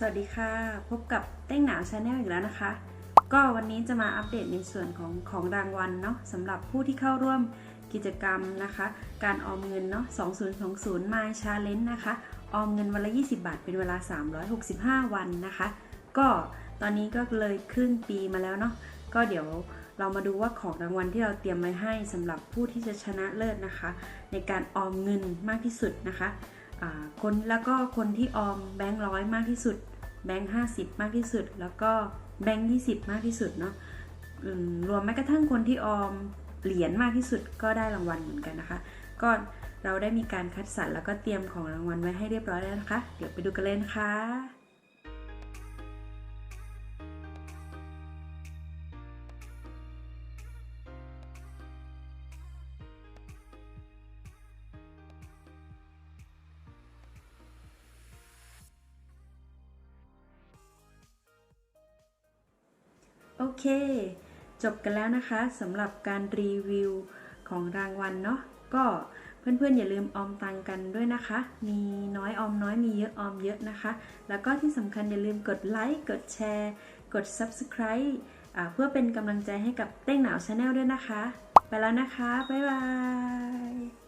สวัสดีค่ะ พบกับเต้งหนาวชาแนลอีกแล้วนะคะ ก็วันนี้จะมาอัปเดตในส่วนของของรางวัลเนาะสำหรับผู้ที่เข้าร่วมกิจกรรมนะคะ การออมเงินเนาะ 2020 My Challenge นะคะ ออมเงินวันละ 20 บาท เป็นเวลา 365 วันนะคะ ก็ตอนนี้ก็เลยครึ่งปีมาแล้วเนาะ ก็เดี๋ยวเรามาดูว่าของรางวัลที่เราเตรียมไว้ให้สำหรับผู้ที่จะชนะเลิศนะคะ ในการออมเงินมากที่สุดนะคะ คนแล้วก็คนที่ออมแบงค์ร้อยมากที่สุด แบงค์ห้าสิบมากที่สุด แล้วก็แบงค์ยี่สิบมากที่สุดเนาะรวมแม้กระทั่งคนที่ออมเหรียญมากที่สุดก็ได้รางวัลเหมือนกันนะคะ ก็เราได้มีการคัดสรรแล้วก็เตรียมของรางวัลไว้ให้เรียบร้อยแล้วนะคะ เดี๋ยวไปดูกันเลยนะคะ โอเค จบกันแล้วนะคะสำหรับการรีวิวของรางวัลเนาะก็เพื่อนๆอย่าลืมออมตังกันด้วยนะคะ มีน้อยออมน้อยมีเยอะออมเยอะนะคะ แล้วก็ที่สำคัญอย่าลืมกดไลค์กดแชร์ กด Subscribe เพื่อเป็นกำลังใจให้กับเต้งหนาวชาแนลด้วยนะคะ ไปแล้วนะคะ บ๊ายบาย